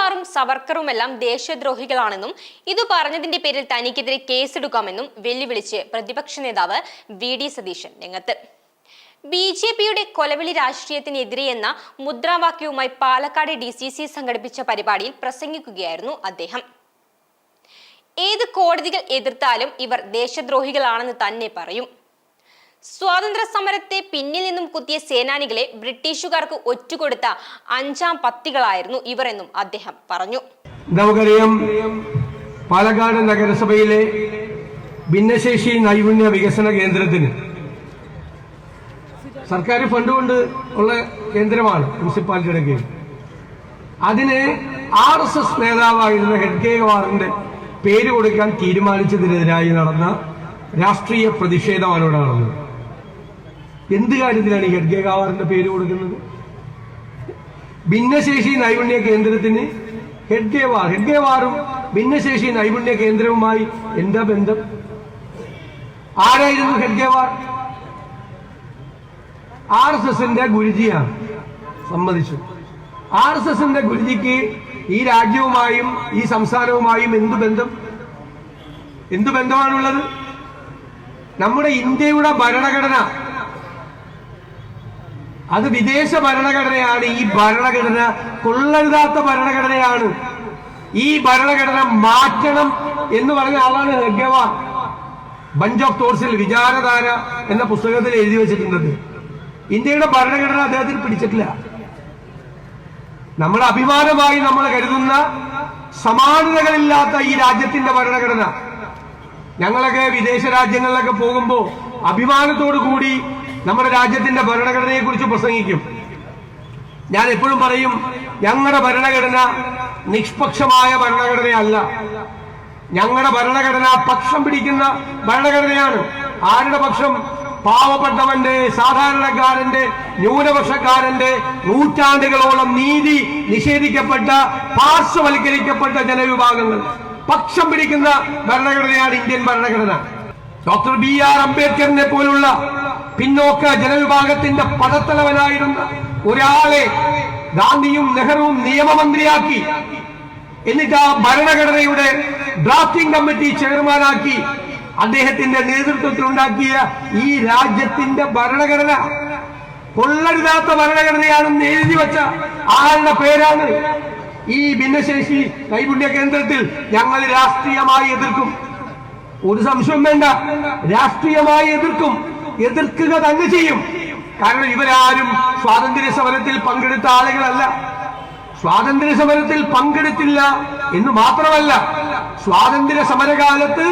ഹെഡ്ഗേവാറും സവർക്കറുമെല്ലാം ദേശദ്രോഹികളാണെന്നും ഇത് പറഞ്ഞതിന്റെ പേരിൽ തനിക്കെതിരെ കേസെടുക്കാമെന്നും വെല്ലുവിളിച്ച് പ്രതിപക്ഷ നേതാവ് വി ഡി സതീശൻ രംഗത്ത്. ബി ജെ പിയുടെ കൊലവിളി രാഷ്ട്രീയത്തിനെതിരെ എന്ന മുദ്രാവാക്യവുമായി പാലക്കാട് ഡി സി സി സംഘടിപ്പിച്ച പരിപാടിയിൽ പ്രസംഗിക്കുകയായിരുന്നു അദ്ദേഹം. ഏത് കോടതികൾ എതിർത്താലും ഇവർ ദേശദ്രോഹികളാണെന്ന് തന്നെ പറയും. സ്വാതന്ത്ര്യ സമരത്തെ പിന്നിൽ നിന്നും കുത്തിയ സേനാനികളെ ബ്രിട്ടീഷുകാർക്ക് ഒറ്റുകൊടുത്ത അഞ്ചാം പത്തികളായിരുന്നു ഇവർ എന്നും അദ്ദേഹം പറഞ്ഞു. നമുക്കറിയാം പാലക്കാട് നഗരസഭയിലെ ഭിന്നശേഷി നൈപുണ്യ വികസന കേന്ദ്രത്തിന് സർക്കാർ ഫണ്ട് കൊണ്ട് ഉള്ള കേന്ദ്രമാണ് മുനിസിപ്പാലിറ്റിയുടെ കീഴിൽ. അതിന് ആർ എസ് എസ് നേതാവായിരുന്ന ഹെഡ് കെ വാറിന്റെ പേര് കൊടുക്കാൻ തീരുമാനിച്ചതിനെതിരായി നടന്ന രാഷ്ട്രീയ പ്രതിഷേധമാണ് ഇവിടെ നടന്നത്. എന്ത് കാര്യത്തിലാണ് ഈ ഹെഡ്ഗേവാറിന്റെ പേര് കൊടുക്കുന്നത്? ഭിന്നശേഷി നൈപുണ്യ കേന്ദ്രത്തിന് ഹെഡ്ഗേ വാർ ഹെഡ്ഗേ വാറും ഭിന്നശേഷി നൈപുണ്യ കേന്ദ്രവുമായി എന്താ ബന്ധം? ആരായിരുന്നു ഹെഡ്ഗേവാർ ആർ എസ് എസിന്റെ ഗുരുജിയാണ്. സമ്മതിച്ചു. ആർ എസ് എസിന്റെ ഗുരുജിക്ക് ഈ രാജ്യവുമായും ഈ സംസ്ഥാനവുമായും എന്തു ബന്ധം? എന്തു ബന്ധമാണുള്ളത്? നമ്മുടെ ഇന്ത്യയുടെ ഭരണഘടന അത് വിദേശ ഭരണഘടനയാണ്. ഈ ഭരണഘടന കൊള്ളരുതാത്ത ഭരണഘടനയാണ്. ഈ ഭരണഘടന മാറ്റണം എന്ന് പറഞ്ഞ ആളാണ് ഹെഗവാ ബഞ്ച് ഓഫ് തോട്ട്സിൽ വിചാരധാര എന്ന പുസ്തകത്തിൽ എഴുതി വെച്ചിട്ടുണ്ട്. ഇന്ത്യയുടെ ഭരണഘടന അദ്ദേഹത്തിന് പിടിച്ചിട്ടില്ല. നമ്മുടെ അഭിമാനമായി നമ്മൾ കരുതുന്ന സമാനതകളില്ലാത്ത ഈ രാജ്യത്തിന്റെ ഭരണഘടന. ഞങ്ങളൊക്കെ വിദേശ രാജ്യങ്ങളിലൊക്കെ പോകുമ്പോൾ അഭിമാനത്തോടു കൂടി നമ്മുടെ രാജ്യത്തിന്റെ ഭരണഘടനയെ കുറിച്ച് പ്രസംഗിക്കും. ഞാൻ എപ്പോഴും പറയും ഞങ്ങളുടെ ഭരണഘടന നിഷ്പക്ഷമായ ഭരണഘടനയല്ല. ഞങ്ങളുടെ ഭരണഘടന പക്ഷം പിടിക്കുന്ന ഭരണഘടനയാണ്. ആരുടെ പക്ഷം? പാവപ്പെട്ടവന്റെ സാധാരണക്കാരന്റെ ന്യൂനപക്ഷക്കാരന്റെ നൂറ്റാണ്ടുകളോളം നീതി നിഷേധിക്കപ്പെട്ട പാർശ്വവൽക്കരിക്കപ്പെട്ട ജനവിഭാഗങ്ങൾ. പക്ഷം പിടിക്കുന്ന ഭരണഘടനയാണ് ഇന്ത്യൻ ഭരണഘടന. ഡോക്ടർ ബി ആർ അംബേദ്കറിനെ പോലുള്ള പിന്നോക്ക ജനവിഭാഗത്തിന്റെ പടത്തലവനായിരുന്ന ഒരാളെ ഗാന്ധിയും നെഹ്റുവും നിയമമന്ത്രിയാക്കി എന്നിട്ട് ആ ഭരണഘടനയുടെ ഡ്രാഫ്റ്റിംഗ് കമ്മിറ്റി ചെയർമാനാക്കി അദ്ദേഹത്തിന്റെ നേതൃത്വത്തിൽ ഉണ്ടാക്കിയ ഈ രാജ്യത്തിന്റെ ഭരണഘടന. കൊള്ളരുതാത്ത ഭരണഘടനയാണെന്ന് എഴുതി വെച്ച ആളുടെ പേരാണ് ഈ ഭിന്നശേഷി നൈപുണ്യ കേന്ദ്രത്തിൽ ഞങ്ങൾ രാഷ്ട്രീയമായി എതിർക്കും. ഒരു സംശയം വേണ്ട രാഷ്ട്രീയമായി എതിർക്കും. എതിർക്കുക തന്നെ ചെയ്യും. കാരണം ഇവരാരും സ്വാതന്ത്ര്യ സമരത്തിൽ പങ്കെടുത്ത ആളുകളല്ല. സ്വാതന്ത്ര്യ സമരത്തിൽ പങ്കെടുത്തില്ല എന്ന് മാത്രമല്ല സ്വാതന്ത്ര്യ സമരകാലത്ത്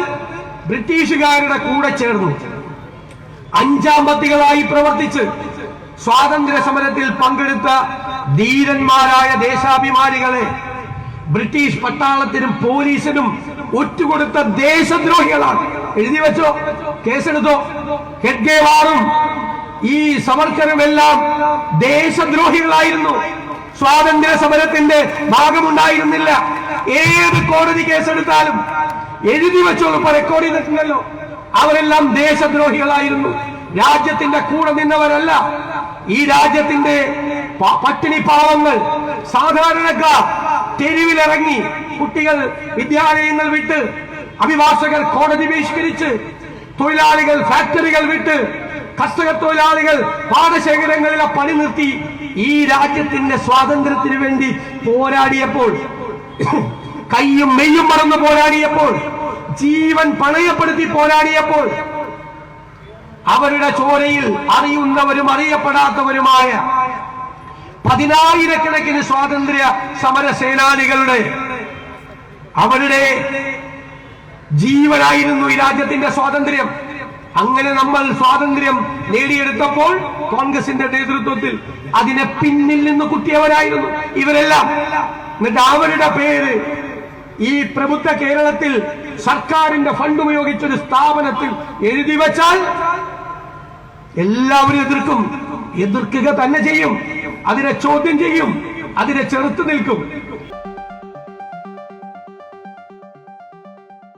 ബ്രിട്ടീഷുകാരുടെ കൂടെ ചേർന്നു. അഞ്ചാം പത്തികളായി പ്രവർത്തിച്ച് സ്വാതന്ത്ര്യ സമരത്തിൽ പങ്കെടുത്ത ധീരന്മാരായ ദേശാഭിമാനികളെ ബ്രിട്ടീഷ് പട്ടാളത്തിനും പോലീസിനും ഒറ്റുകൊടുത്ത ദേശദ്രോഹികളാണ്. എഴുതി വെച്ചോ? കേസെടുത്തോ? ഹെഡ്ഗേവാറും ഈ സവർക്കറുമെല്ലാം ദേശദ്രോഹികളായിരുന്നു. സ്വാതന്ത്ര്യ സമരത്തിന്റെ ഭാഗമുണ്ടായിരുന്നില്ല. ഏത് കോടതി കേസെടുത്താലും എഴുതി വെച്ചോളൂ ഇപ്പൊ റെക്കോർഡ് ചെയ്തിട്ടുണ്ടല്ലോ. അവരെല്ലാം ദേശദ്രോഹികളായിരുന്നു. രാജ്യത്തിന്റെ കൂടെ നിന്നവരല്ല. ഈ രാജ്യത്തിന്റെ പട്ടിണി പാവങ്ങൾ സാധാരണക്കാർ തെരുവിലിറങ്ങി കുട്ടികൾ വിദ്യാലയങ്ങൾ വിട്ട് അഭിഭാഷകർ കോടതി ബഹിഷ്കരിച്ച് തൊഴിലാളികൾ ഫാക്ടറികൾ വിട്ട് കർഷക തൊഴിലാളികൾ പാടശേഖരങ്ങളിലെ പണി നിർത്തി ഈ രാജ്യത്തിന്റെ സ്വാതന്ത്ര്യത്തിന് വേണ്ടി പോരാടിയപ്പോൾ കയ്യും മെയ്യും മറന്ന് പോരാടിയപ്പോൾ ജീവൻ പണയപ്പെടുത്തി പോരാടിയപ്പോൾ അവരുടെ ചോരയിൽ അറിയുന്നവരും അറിയപ്പെടാത്തവരുമായ പതിനായിരക്കണക്കിന് സ്വാതന്ത്ര്യ സമര സേനാനികളുടെ അവരുടെ ജീവനായിരുന്നു ഈ രാജ്യത്തിന്റെ സ്വാതന്ത്ര്യം. അങ്ങനെ നമ്മൾ സ്വാതന്ത്ര്യം നേടിയെടുത്തപ്പോൾ കോൺഗ്രസിന്റെ നേതൃത്വത്തിൽ അതിനെ പിന്നിൽ നിന്ന് കുത്തിയവരായിരുന്നു ഇവരെല്ലാം. എന്നിട്ട് അവരുടെ പേര് ഈ പ്രബുദ്ധ കേരളത്തിൽ സർക്കാരിന്റെ ഫണ്ട് ഉപയോഗിച്ചൊരു സ്ഥാപനത്തിൽ എഴുതി വച്ചാൽ എല്ലാവരും എതിർക്കും. എതിർക്കുക തന്നെ ചെയ്യും. അതിനെ ചോദ്യം ചെയ്യും. അതിനെ ചെറുത്തു നിൽക്കും.